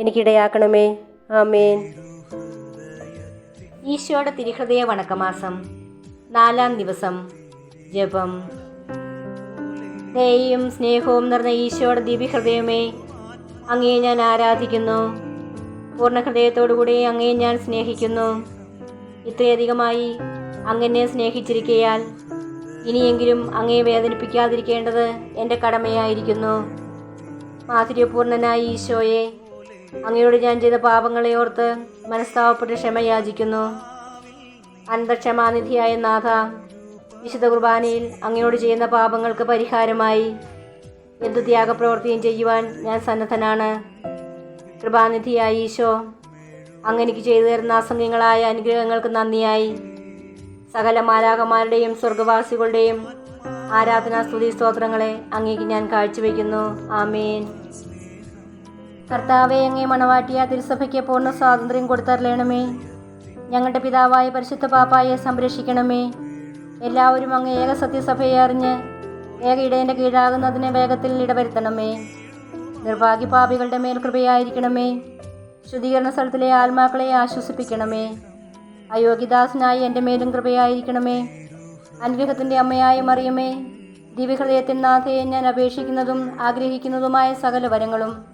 എനിക്കിടയാക്കണമേ. ആമേൻ. ഈശോയുടെ തിരുഹൃദയ വണക്കമാസം നാലാം ദിവസം ജപം. ദയയും സ്നേഹവും നിറഞ്ഞ ഈശോയുടെ ദിവ്യഹൃദയമേ അങ്ങയെ ഞാൻ ആരാധിക്കുന്നു. പൂർണ ഹൃദയത്തോടുകൂടി അങ്ങയെ ഞാൻ സ്നേഹിക്കുന്നു. ഇത്രയധികമായി അങ്ങനെ സ്നേഹിച്ചിരിക്കയാൽ ഇനിയെങ്കിലും അങ്ങയെ വേദനിപ്പിക്കാതിരിക്കേണ്ടത് എന്റെ കടമയായിരിക്കുന്നു. മാധുര്യപൂർണനായ ഈശോയെ അങ്ങയോട് ഞാൻ ചെയ്ത പാപങ്ങളെ ഓർത്ത് മനസ്താവപ്പെട്ട് ക്ഷമ യാചിക്കുന്നു. അനന്തക്ഷമാനിധിയായ നാഥ വിശുദ്ധ കുർബാനയിൽ അങ്ങയോട് ചെയ്യുന്ന പാപങ്ങൾക്ക് പരിഹാരമായി. എന്തു ത്യാഗപ്രവൃത്തിയും ചെയ്യുവാൻ ഞാൻ സന്നദ്ധനാണ്. കൃപാനിധിയായ ഈശോ അങ്ങനെക്ക് ചെയ്തു തരുന്ന അസംഖ്യങ്ങളായ അനുഗ്രഹങ്ങൾക്ക് നന്ദിയായി. സകല മാലാകന്മാരുടെയും സ്വർഗവാസികളുടെയും ആരാധനാ സ്തുതി സ്തോത്രങ്ങളെ അങ്ങേക്ക് ഞാൻ കാഴ്ചവെക്കുന്നു ആമേൻ. കർത്താവെ അങ്ങേ മണവാട്ടിയ തിരുസഭയ്ക്ക് പൂർണ സ്വാതന്ത്ര്യം കൊടുത്തരളയണമേ ഞങ്ങളുടെ പിതാവായ പരിശുദ്ധ പാപ്പായെ സംരക്ഷിക്കണമേ. എല്ലാവരും അങ്ങ് ഏക സത്യസഭയെ അറിഞ്ഞ് ഏക ഇടയന്റെ കീഴാകുന്നതിന് വേഗത്തിൽ ഇടവരുത്തണമേ. നിർഭാഗ്യപാപികളുടെ മേൽ കൃപയായിരിക്കണമേ. ശുദ്ധീകരണ സ്ഥലത്തിലെ ആത്മാക്കളെ ആശ്വസിപ്പിക്കണമേ. അയോഗ്യദാസനായി എന്റെ മേലും കൃപയായിരിക്കണമേ. അനുഗ്രഹത്തിന്റെ അമ്മയായ മറിയമേ ദിവ്യഹൃദയത്തിൻ നാഥയെ ഞാൻ അപേക്ഷിക്കുന്നതും ആഗ്രഹിക്കുന്നതുമായ സകല വരങ്ങളും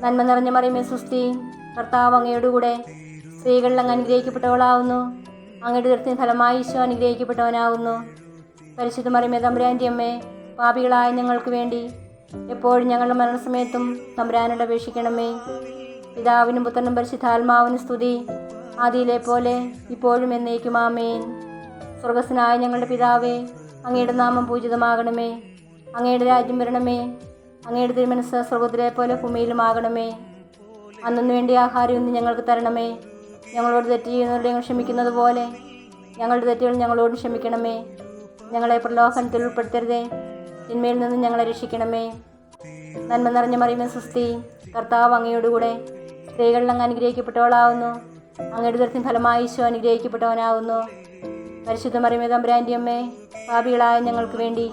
നന്മ നിറഞ്ഞ മറിയമേ സുസ്തി കർത്താവ് അങ്ങയോടുകൂടെ സ്ത്രീകളിൽ അങ്ങ് അനുഗ്രഹിക്കപ്പെട്ടവളാവുന്നു. അങ്ങയുടെ ദൃത്തിന് ഫലമായി ഈശോ അനുഗ്രഹിക്കപ്പെട്ടവനാവുന്നു. പരിശുദ്ധ മറിയമേ തമ്പുരാന്റെ അമ്മേ പാപികളായ ഞങ്ങൾക്ക് വേണ്ടി എപ്പോഴും ഞങ്ങളുടെ മരണസമയത്തും തമ്പുരാനോട് അപേക്ഷിക്കണമേ. പിതാവിനും പുത്രനും പരിശുദ്ധാത്മാവിനും സ്തുതി. ആദിയിലെ പോലെ ഇപ്പോഴും എന്നേക്കും ആമേൻ. സ്വർഗസ്സനായ ഞങ്ങളുടെ പിതാവേ അങ്ങയുടെ നാമം പൂജിതമാകണമേ. അങ്ങയുടെ രാജ്യം വരണമേ. അങ്ങയുടെ തിരുമനസ് സ്വർഗത്തിലെ പോലെ ഭൂമിയിലുമാകണമേ. അന്നു വേണ്ടി ആഹാരം ഇന്ന് ഞങ്ങൾക്ക് തരണമേ. ഞങ്ങളോട് തെറ്റ് ചെയ്യുന്നവരുടെ ഞങ്ങൾ ക്ഷമിക്കുന്നത് പോലെ ഞങ്ങളുടെ തെറ്റുകൾ ഞങ്ങളോട് ക്ഷമിക്കണമേ. ഞങ്ങളെ പ്രലോഭനത്തിൽ ഉൾപ്പെടുത്തരുതേ. തിന്മയിൽ നിന്ന് ഞങ്ങളെ രക്ഷിക്കണമേ. നന്മ നിറഞ്ഞ മറിയുന്ന സുസ്ഥി കർത്താവ് അങ്ങയോടുകൂടെ സ്ത്രീകളിൽ അങ്ങ് അനുഗ്രഹിക്കപ്പെട്ടവളാവുന്നു. അങ്ങയുടെ ദൃത്തിന് ഫലമായി ഈശോ അനുഗ്രഹിക്കപ്പെട്ടവനാവുന്നു. പരിശുദ്ധ മറിയമേ തമ്പുരാന്റെ അമ്മേ പാപികളായ ഞങ്ങൾക്ക് വേണ്ടി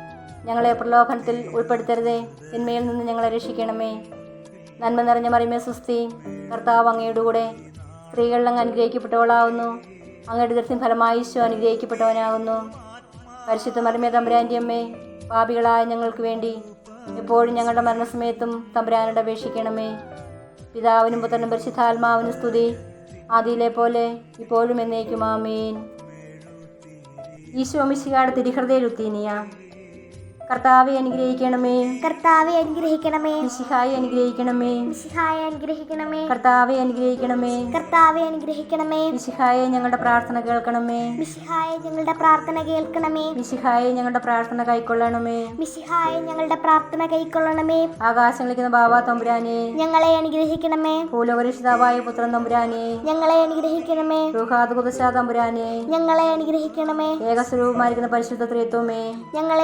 ഞങ്ങളെ പ്രലോഭനത്തിൽ ഉൾപ്പെടുത്തരുതേ. തിന്മയിൽ നിന്ന് ഞങ്ങളെ രക്ഷിക്കണമേ. നന്മ നിറഞ്ഞ മറിമേ സുസ്തി കർത്താവ് അങ്ങയുടെ കൂടെ സ്ത്രീകളിൽ അങ്ങ് അനുഗ്രഹിക്കപ്പെട്ടവളാവുന്നു. അങ്ങയുടെ ദൃശ്യം ഫലമായി ഈശോ അനുഗ്രഹിക്കപ്പെട്ടവനാകുന്നു. പരിശുദ്ധ മറിമേ തമ്പുരാന്റെ അമ്മേ പാപികളായ ഞങ്ങൾക്ക് വേണ്ടി എപ്പോഴും ഞങ്ങളുടെ മരണസമയത്തും തമ്പുരാനോട് അപേക്ഷിക്കണമേ. പിതാവിനും പുത്രനും പരിശുദ്ധാത്മാവിനും സ്തുതി ആദിയിലെ പോലെ ഇപ്പോഴും എന്നേക്കും ഈശോ മിശികാട് തിരിഹൃദയ ലുത്തീനിയ കർത്താവെ അനുഗ്രഹിക്കണമേ. കർത്താവെ അനുഗ്രഹിക്കണമേ. മിശിഹായെ അനുഗ്രഹിക്കണമേ. മിശിഹായെ അനുഗ്രഹിക്കണമേ. കർത്താവെ അനുഗ്രഹിക്കണമേ. കർത്താവെ അനുഗ്രഹിക്കണമേ. മിശിഹായെ ഞങ്ങളുടെ പ്രാർത്ഥന കേൾക്കണമേ. മിശിഹായെ ഞങ്ങളുടെ പ്രാർത്ഥന കേൾക്കണമേ. മിശിഹായെ ഞങ്ങളുടെ പ്രാർത്ഥന കൈക്കൊള്ളണമേ. മിശിഹായെ ഞങ്ങളുടെ പ്രാർത്ഥന കൈക്കൊള്ളണമേ. ആകാശങ്ങളിക്കുന്ന ബാബ തമ്പുരാനെ. ഞങ്ങളെ അനുഗ്രഹിക്കണമേ. ഭൂലോകരക്ഷിതാവായ പുത്രൻ തമ്പുരാനെ. ഞങ്ങളെ അനുഗ്രഹിക്കണമേ. റുഹാദ് കുദശാ തമ്പുരാനെ. ഞങ്ങളെ അനുഗ്രഹിക്കണമേ. ഏകസ്വരൂപമായിരിക്കുന്ന പരിശുദ്ധ ത്രിത്വമേ. ഞങ്ങളെ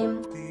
game.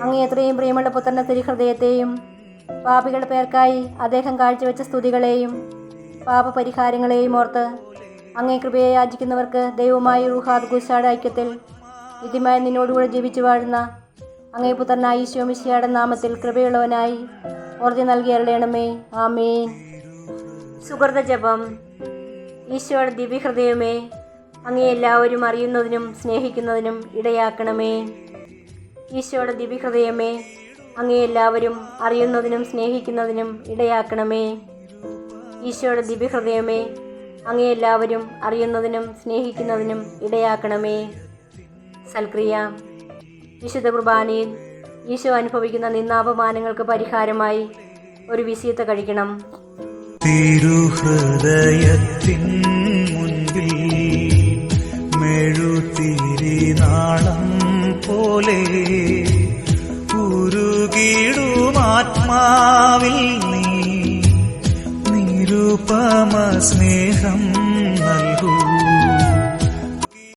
അങ്ങേ എത്രയും പ്രിയമുള്ള പുത്രന്റെ തിരുഹൃദയത്തെയും പാപികളുടെ പേർക്കായി അദ്ദേഹം കാഴ്ചവെച്ച സ്തുതികളെയും പാപപരിഹാരങ്ങളെയും ഓർത്ത് അങ്ങേ കൃപയെ യാചിക്കുന്നവർക്ക് ദൈവമായി റുഹാദ് ഗുസാഡ് ഐക്യത്തിൽ നിത്യമായി നിന്നോടുകൂടെ ജീവിച്ചു വാഴുന്ന അങ്ങേ പുത്രനായ ഈശോമിശിയുടെ നാമത്തിൽ കൃപയുള്ളവനായി ഓർജി നൽകി അരുളയണമേ ആമേൻ. സുഹൃത ജപം. ഈശോയുടെ ദിവ്യഹൃദയമേ അങ്ങേ എല്ലാവരും അറിയുന്നതിനും സ്നേഹിക്കുന്നതിനും ഇടയാക്കണമേ. ഈശോയുടെ ദിവ്യഹൃദയമേ അങ്ങേ എല്ലാവരും അറിയുന്നതിനും സ്നേഹിക്കുന്നതിനും ഇടയാക്കണമേ. ഈശോയുടെ ദിവ്യഹൃദയമേ അങ്ങേ എല്ലാവരും അറിയുന്നതിനും സ്നേഹിക്കുന്നതിനും ഇടയാക്കണമേ. സൽക്രിയ വിശുദ്ധ കുർബാനയിൽ ഈശോ അനുഭവിക്കുന്ന നിന്നാപമാനങ്ങൾക്ക് പരിഹാരമായി ഒരു വിസിയത്ത് കഴിക്കണം. തിരുഹൃദയത്തിൻ പോലെ ഉരുകിടുമാത്മാവിൽ നീ. നിരുപമ സ്നേഹം നൽകൂ.